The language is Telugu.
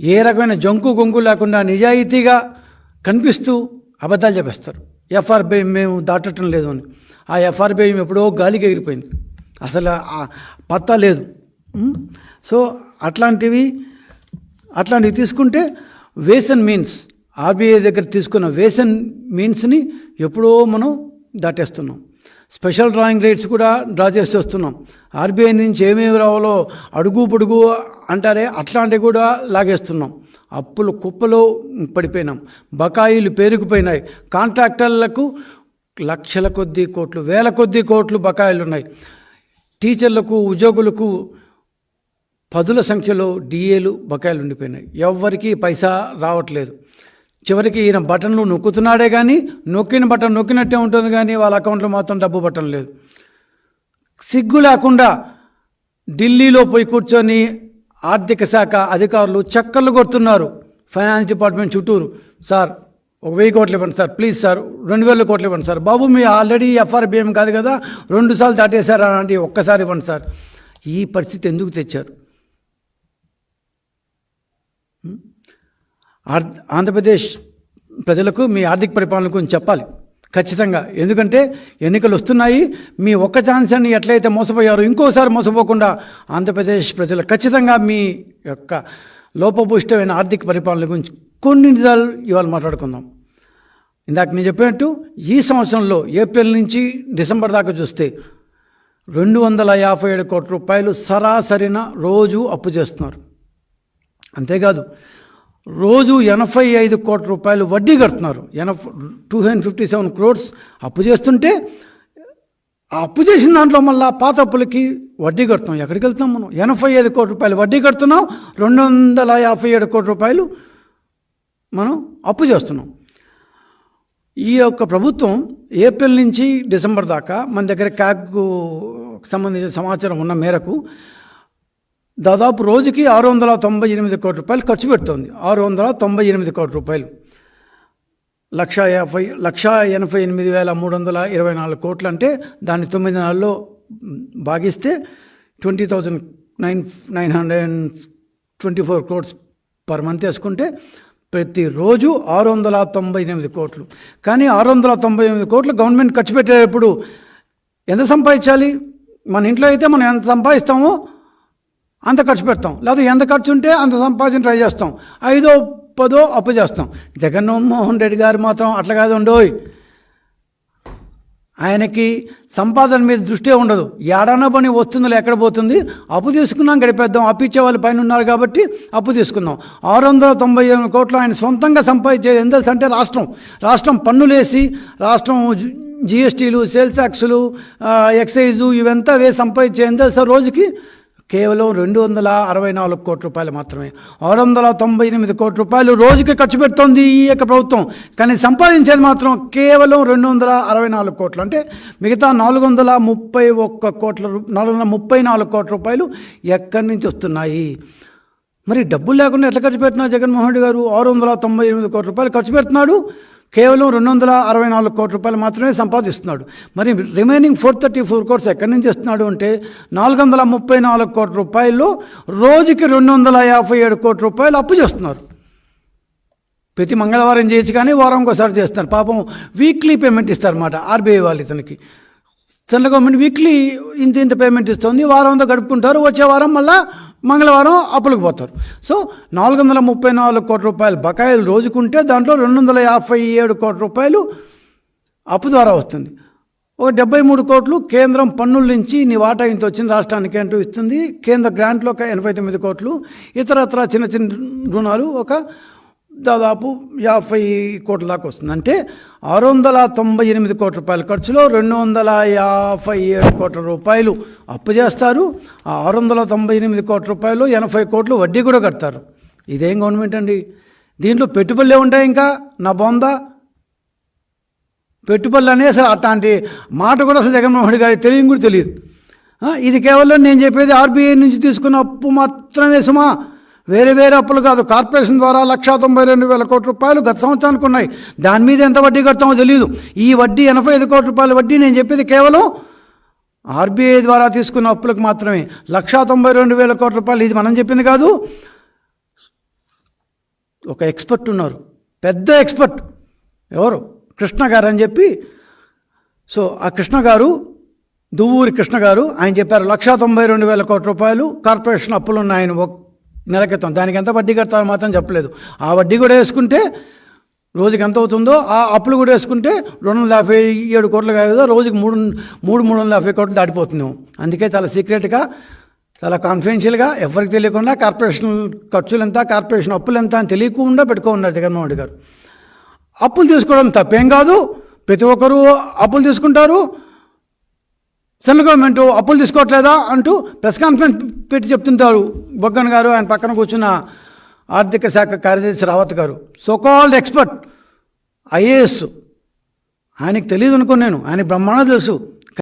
ఏ రకమైన జంకు గొంకు లేకుండా నిజాయితీగా కనిపిస్తూ అబద్ధాలు చెప్పేస్తారు. ఎఫ్ఆర్బి మేము దాటటం లేదు అని. ఆ ఎఫ్ఆర్బి ఎప్పుడో గాలికి ఎగిరిపోయింది. అసలు పత్తా లేదు. సో అట్లాంటివి అట్లాంటివి తీసుకుంటే వేసన్ మీన్స్ ఆర్బీఐ దగ్గర తీసుకున్న వేసన్ మీన్స్ని ఎప్పుడో మనం దాటేస్తున్నాం. స్పెషల్ డ్రాయింగ్ రేట్స్ కూడా డ్రా చేసి వస్తున్నాం. ఆర్బీఐ నుంచి ఏమేమి రావాలో అడుగు పొడుగు అంటారే అట్లాంటివి కూడా లాగేస్తున్నాం. అప్పులు కుప్పలో పడిపోయినాం. బకాయిలు పేరుకుపోయినాయి. కాంట్రాక్టర్లకు లక్షల కొద్దీ కోట్లు వేల కొద్దీ కోట్లు బకాయిలు ఉన్నాయి టీచర్లకు ఉద్యోగులకు పదుల సంఖ్యలో డిఏలు బకాయిలు ఉండిపోయినాయి ఎవ్వరికీ పైసా రావట్లేదు. చివరికి ఈయన బటన్లు నొక్కుతున్నాడే కానీ నొక్కిన బటన్ నొక్కినట్టే ఉంటుంది కానీ వాళ్ళ అకౌంట్లో మాత్రం డబ్బు బటన్ లేదు. సిగ్గు లేకుండా ఢిల్లీలో పోయి కూర్చొని ఆర్థిక శాఖ అధికారులు చక్కర్లు కొడుతున్నారు. ఫైనాన్స్ డిపార్ట్మెంట్ చుట్టూరు. సార్ ఒక వెయ్యి కోట్లు ఇవ్వండి సార్ ప్లీజ్ సార్ రెండు వేల కోట్లు ఇవ్వండి సార్. బాబు మీ ఆల్రెడీ ఎఫ్ఆర్బిఎం కాదు కదా రెండు సార్లు దాటేశారా అంటే ఒక్కసారి ఇవ్వండి సార్. ఈ పరిస్థితి ఎందుకు తెచ్చారు? ఆంధ్రప్రదేశ్ ప్రజలకు మీ ఆర్థిక పరిపాలన గురించి చెప్పాలి. ఖచ్చితంగా. ఎందుకంటే ఎన్నికలు వస్తున్నాయి. మీ ఒక్క ఛాన్స్ అని ఎట్లయితే మోసపోయారో ఇంకోసారి మోసపోకుండా ఆంధ్రప్రదేశ్ ప్రజలు ఖచ్చితంగా మీ యొక్క లోపభూష్టమైన ఆర్థిక పరిపాలన గురించి కొన్ని నిజాలు ఇవాళ మాట్లాడుకుందాం. ఇందాక నేను చెప్పినట్టు ఈ సంవత్సరంలో ఏప్రిల్ నుంచి డిసెంబర్ దాకా చూస్తే రెండు వందల యాభై ఏడు కోట్ల రూపాయలు సరాసరిన రోజు అప్పు చేస్తున్నారు. అంతేకాదు రోజు ఎనభై ఐదు కోట్ల రూపాయలు వడ్డీ కడుతున్నారు. ఎనభై two hundred fifty seven crores అప్పు చేస్తుంటే ఆ అప్పు చేసిన దాంట్లో మళ్ళీ పాత అప్పులకి వడ్డీ కడుతున్నాం. ఎక్కడికి వెళ్తున్నాం మనం? ఎనభై ఐదు కోట్ల రూపాయలు వడ్డీ కడుతున్నాం. రెండు వందల యాభై ఏడు కోట్ల రూపాయలు మనం అప్పు చేస్తున్నాం. ఈ యొక్క ప్రభుత్వం ఏప్రిల్ నుంచి డిసెంబర్ దాకా మన దగ్గర క్యాగ్కు సంబంధించిన సమాచారం ఉన్న మేరకు దాదాపు రోజుకి ఆరు వందల తొంభై ఎనిమిది కోట్ల రూపాయలు ఖర్చు పెడుతోంది. ఆరు వందల తొంభై ఎనిమిది కోట్ల రూపాయలు. లక్ష యాభై లక్ష ఎనభై ఎనిమిది వేల మూడు వందల ఇరవై నాలుగు కోట్లు అంటే దాన్ని తొమ్మిది నెలల్లో భాగిస్తే twenty thousand nine nine hundred and twenty four crores per month వేసుకుంటే ప్రతిరోజు ఆరు వందల తొంభై ఎనిమిది కోట్లు. కానీ ఆరు వందల తొంభై ఎనిమిది కోట్లు గవర్నమెంట్ ఖర్చు పెట్టేటప్పుడు ఎంత సంపాదించాలి? మన ఇంట్లో అయితే మనం ఎంత సంపాదిస్తామో అంత ఖర్చు పెడతాం. లేదా ఎంత ఖర్చు ఉంటే అంత సంపాదించిన ట్రై చేస్తాం. ఐదో పదో అప్పు చేస్తాం జగన్మోహన్ రెడ్డి గారు మాత్రం అట్లా కాదు ఉండోయ్. ఆయనకి సంపాదన మీద దృష్టే ఉండదు. ఏడానో పని వస్తుందో ఎక్కడ పోతుంది? అప్పు తీసుకున్నాం గడిపేద్దాం. అప్పు ఇచ్చే వాళ్ళు పైన ఉన్నారు కాబట్టి అప్పు తీసుకుందాం. ఆరు వందల తొంభై ఎనిమిది కోట్లు ఆయన సొంతంగా సంపాదించేది ఎంత అంటే రాష్ట్రం. రాష్ట్రం పన్నులేసి రాష్ట్రం జిఎస్టీలు సేల్స్ ట్యాక్సులు ఎక్సైజు ఇవంతా వేసి సంపాదించే ఎంత రోజుకి కేవలం రెండు వందల అరవై నాలుగు కోట్ల రూపాయలు మాత్రమే. ఆరు వందల తొంభై ఎనిమిది కోట్ల రూపాయలు రోజుకి ఖర్చు పెడుతోంది ఈ యొక్క ప్రభుత్వం. కానీ సంపాదించేది మాత్రం కేవలం రెండు వందల అరవై నాలుగు కోట్లు. అంటే మిగతా నాలుగు వందల ముప్పై ఒక్క కోట్ల నాలుగు వందల ముప్పై నాలుగు కోట్ల రూపాయలు ఎక్కడి నుంచి వస్తున్నాయి? మరి డబ్బులు లేకుండా ఎట్లా ఖర్చు పెడుతున్నాడు జగన్మోహన్ రెడ్డి గారు? ఆరు వందల తొంభై ఎనిమిది కోట్ల రూపాయలు ఖర్చు పెడుతున్నాడు. కేవలం రెండు వందల అరవై నాలుగు కోట్ల రూపాయలు మాత్రమే సంపాదిస్తున్నాడు. మరి remaining four thirty four crores ఎక్కడి నుంచి వస్తున్నాడు అంటే నాలుగు వందల ముప్పై నాలుగు కోట్ల రూపాయలు రోజుకి రెండు వందల యాభై ఏడు కోట్ల రూపాయలు అప్పు చేస్తున్నారు. ప్రతి మంగళవారం చేయొచ్చు కానీ వారం ఒకసారి చేస్తున్నారు. పాపం వీక్లీ పేమెంట్ ఇస్తారన్నమాట. ఆర్బీఐ వాళ్ళు ఇతనికి. సెంట్రల్ గవర్నమెంట్ వీక్లీ ఇంత ఇంత పేమెంట్ ఇస్తుంది వారం అంతా గడుపుకుంటారు వచ్చే వారం మళ్ళీ మంగళవారం అప్పులకు పోతారు. సో నాలుగు వందల ముప్పై నాలుగు కోట్ల రూపాయలు బకాయిలు రోజుకుంటే దాంట్లో రెండు వందల యాభై ఏడు కోట్ల రూపాయలు అప్పు ద్వారా వస్తుంది. ఒక డెబ్బై మూడు కోట్లు కేంద్రం పన్నుల నుంచి నీ వాటా ఇంత వచ్చింది రాష్ట్రానికి అంటూ ఇస్తుంది. కేంద్ర గ్రాంట్లో ఒక ఎనభై తొమ్మిది కోట్లు ఇతరత్ర చిన్న చిన్న రుణాలు ఒక దాదాపు యాభై కోట్ల దాకా వస్తుంది. అంటే ఆరు వందల తొంభై ఎనిమిది కోట్ల రూపాయల ఖర్చులో రెండు వందల యాభై ఏడు కోట్ల రూపాయలు అప్పు చేస్తారు. ఆ ఆరు వందల తొంభై ఎనిమిది కోట్ల రూపాయలు ఎనభై కోట్లు వడ్డీ కూడా కడతారు. ఇదేం గవర్నమెంట్ అండి? దీంట్లో పెట్టుబడులే ఉంటాయి ఇంకా. నా బొందా. పెట్టుబడులు అనేసి అట్లాంటి మాట కూడా అసలు జగన్మోహన్ రెడ్డి గారికి తెలియని కూడా తెలియదు. ఇది కేవలం నేను చెప్పేది ఆర్బీఐ నుంచి తీసుకున్న అప్పు మాత్రమే సుమా. వేరే వేరే అప్పులు కాదు. కార్పొరేషన్ ద్వారా లక్షా తొంభై రెండు వేల కోట్ల రూపాయలు గత సంవత్సరానికి ఉన్నాయి. దాని మీద ఎంత వడ్డీ కడతామో తెలియదు ఈ వడ్డీ ఎనభై ఐదు కోట్ల రూపాయల వడ్డీ నేను చెప్పేది కేవలం ఆర్బీఐ ద్వారా తీసుకున్న అప్పులకు మాత్రమే. లక్షా తొంభై రెండు వేల కోట్ల రూపాయలు ఇది మనం చెప్పింది కాదు. ఒక ఎక్స్పర్ట్ ఉన్నారు. పెద్ద ఎక్స్పర్ట్. ఎవరు? కృష్ణ గారు అని చెప్పి. సో ఆ కృష్ణ గారు దువ్వూరి కృష్ణ గారు ఆయన చెప్పారు లక్షా తొంభై రెండు వేల కోట్ల రూపాయలు కార్పొరేషన్ అప్పులు ఉన్నాయి ఒక నెల క్రితం దానికి ఎంత వడ్డీ కడతామో మాత్రం చెప్పలేదు. ఆ వడ్డీ కూడా వేసుకుంటే రోజుకి ఎంత అవుతుందో ఆ అప్పులు కూడా వేసుకుంటే రెండు వందల యాభై ఏడు కోట్లు కాదు రోజుకి మూడు మూడు మూడు వందల యాభై కోట్లు దాటిపోతుంది. అందుకే చాలా సీక్రెట్గా చాలా కాన్ఫిడెన్షియల్గా ఎవరికి తెలియకుండా కార్పొరేషన్ ఖర్చులు ఎంత కార్పొరేషన్ అప్పులు ఎంత అని తెలియకుండా పెట్టుకున్నారు జగన్మోహన్ రెడ్డి గారు. అప్పులు తీసుకోవడం తప్పేం కాదు. ప్రతి ఒక్కరూ అప్పులు తీసుకుంటారు. సెంట్రల్ గవర్నమెంట్ అప్పులు తీసుకోవట్లేదా అంటూ ప్రెస్ కాన్ఫరెన్స్ పెట్టి చెప్తుంటారు. బొగ్గన్ గారు ఆయన పక్కన కూర్చున్న ఆర్థిక శాఖ కార్యదర్శి రావత్ గారు. So called expert IAS. ఆయనకి తెలియదు అనుకో నేను. ఆయన బ్రహ్మాండ తెలుసు.